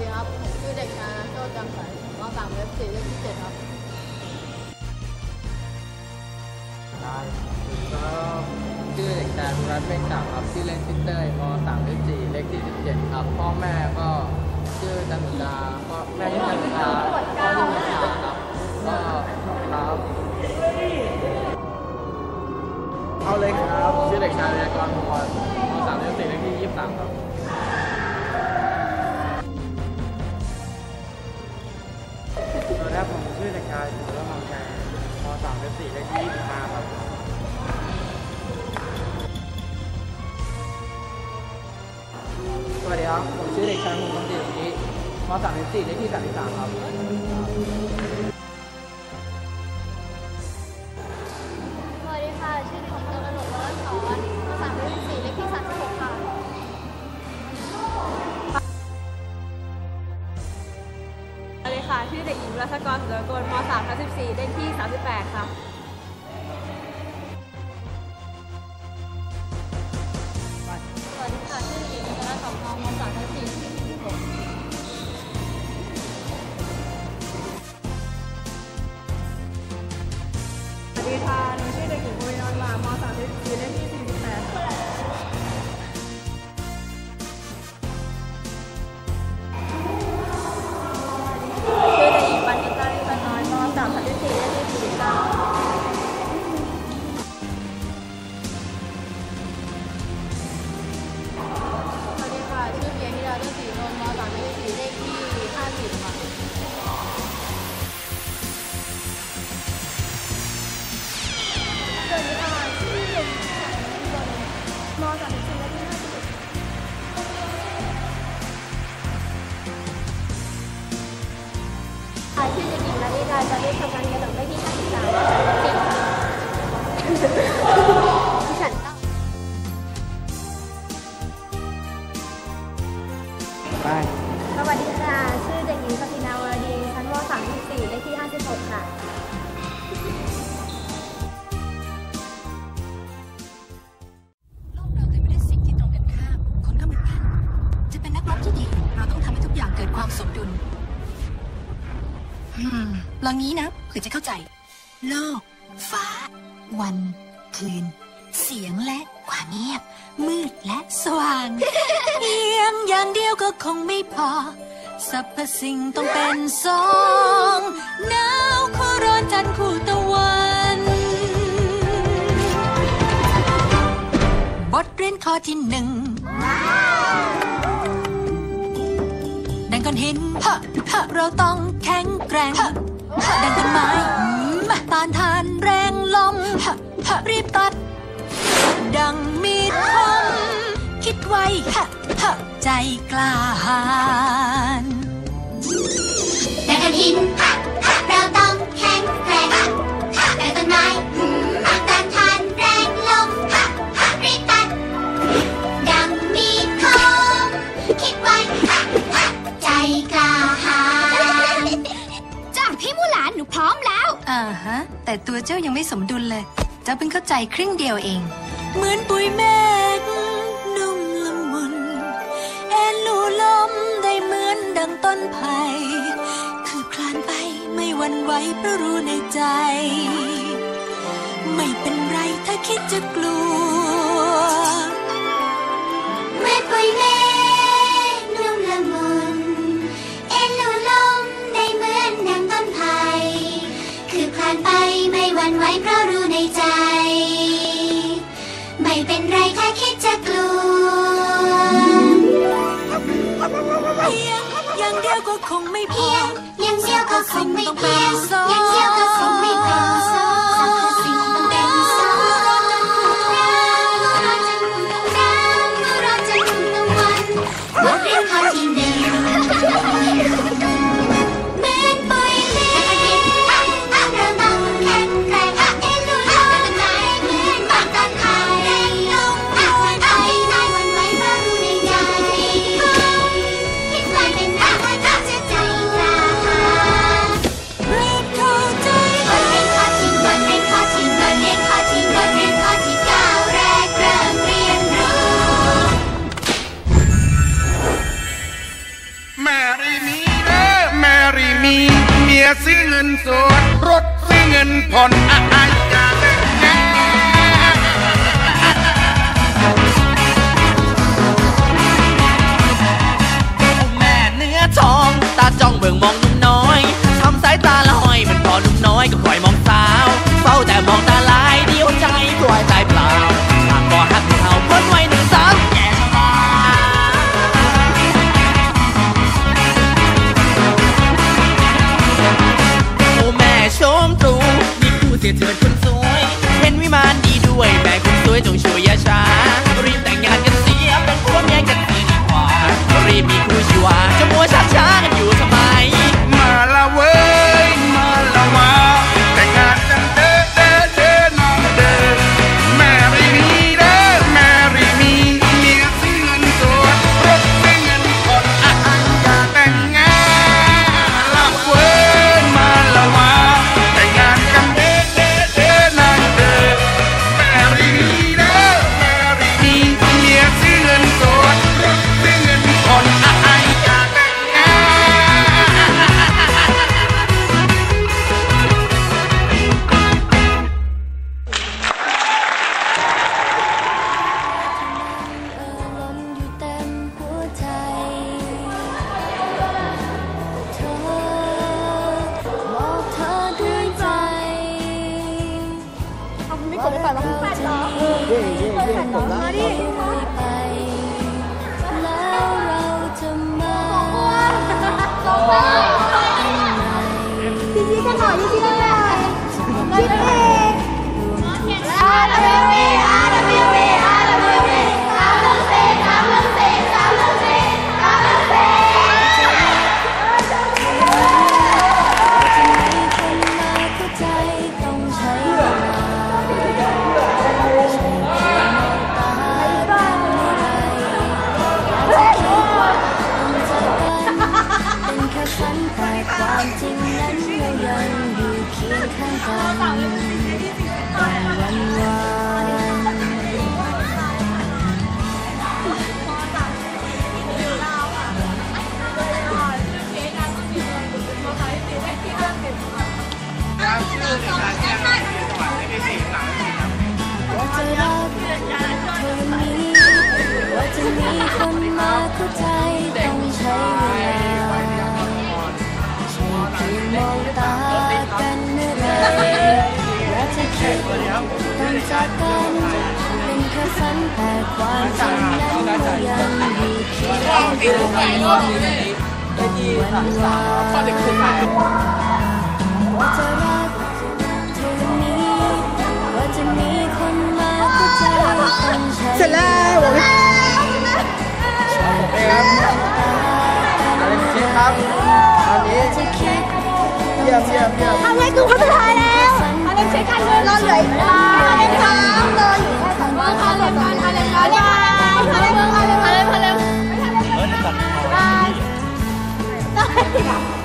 ดีครับ ผมชื่อเด็กชายโชติจำใสมสามเว็บสี่เลขที่เจ็ดครับได้ก็ชื่อเด็กชายบุรัตน์เพ่งจักรครับชื่อเล่นชื่อเต้ยมสามเลขสี่เลขที่สิบเจ็ดครับ พ่อแม่ก็ชื่อจันทราก็แม่ชื่อจันทราพ่อชื่อจันทราครับก็ครับเอาเลยครับ ชื่อเด็กชายเรียกรพงศ์มสามเลขสี่เลขที่ยี่สิบสามครับ ตอนแรกผมชื่อเด็กชายสุรมังชัยมสามเลขสี่ได้ที่ยี่สิบห้าครับสวัสดีครับ ผมชื่อเด็กชายหงคนเดชนี้มสามเลขสี่ได้ที่สามสิบสามครับ 38 ค่ะ นนท์มสามเลขสี่เลขที่ห้าสิบค่ะสวัสดีค่ะชื่อเด็กหญิงฉันบนม3ทับ14เลขที่51ค่ะชื่อเด็กหญิงนาริดาจะได้ทำงานกระโดดได้ที่53สิบดิ ไปสวัสดีค่ะ ชื่อเด็กหญิงสตินาวรดี ชั้นม 3 4 เลขที่ 56 ค่ะ โลกเราเต็มไปด้วยสิ่งที่ตรงกันข้าม คนก็เหมือนกัน จะเป็นนักรบที่ดี เราต้องทำให้ทุกอย่างเกิดความสมดุลอืมลองงี้นะเผื่อจะเข้าใจ โลก ฟ้า วัน คืน เสียงและ ความเงียบ มืดและสว่างเพียงอย่างเดียวก็คงไม่พอสรรพสิ่งต้องเป็นสองหนาวคู่ร้อนจันทร์คู่ตะวัน บทเรียนข้อที่หนึ่งดังก้อนหินเราต้องแข็งแกร่งดังต้นไม้ต้านทานแรงลมรีบตัด ดังมีดคมคิดไวฮะฮะใจกล้าหาญดังกันหินเราต้องแข็งแกร่งดังต้นไม้ต้านทานแรงลมรีบตัดดังมีดคมคิดไว้ใจกล้าหาญจ้าพี่มูหลานหนูพร้อมแล้ว อ่าฮะ แต่ตัวเจ้ายังไม่สมดุลเลย เจ้าเพิ่งเข้าใจครึ่งเดียวเอง เหมือนปุยเมฆนุ่มละมุนเอ็นลูลมได้เหมือนดังต้นไผ่คือคลานไปไม่หวั่นไหวเพราะรู้ในใจ ไม่เป็นไรถ้าคิดจะกลัว เป็นไรถ้าคิดจะกลัวเพียงอย่างเดียวก็คงไม่พเพีอยงอย่างเดียวก็คงไม่เพียงอย่างเดียวก็คงไม่พอสรรพ แมรี่มีเด้อแมรี่มี เมียซื้อเงินสด รถซื้อเงินผ่อนอาอายจ้าแม่เนื้อทอง ตาจ้องเบิ่งมอง get to เข้าใจต้องใช้เวลาใช่เพียงมองตากันเมื่อไรรักจะคิดต้องจากกันเป็นแค่ฝันแต่ความจริงนั้นก็ยังมีเคียงข้างวันวานว่าจะรักเธอนี้ว่าจะมีคนมาเข้าใจต้องใช้ เยี่ยมเยี่ยมเยี่ยมทำไงตูคนสุดท้ายแล้วอาเลนเช็คการเงินรอเหลืออีกแล้วอาเลนค้างเลยอยู่แค่สองวันอาเลนก่อนอาเลนก่อนอาเลนอาเลนอาเลนอาเลนอาเลนอาเลนอาเลน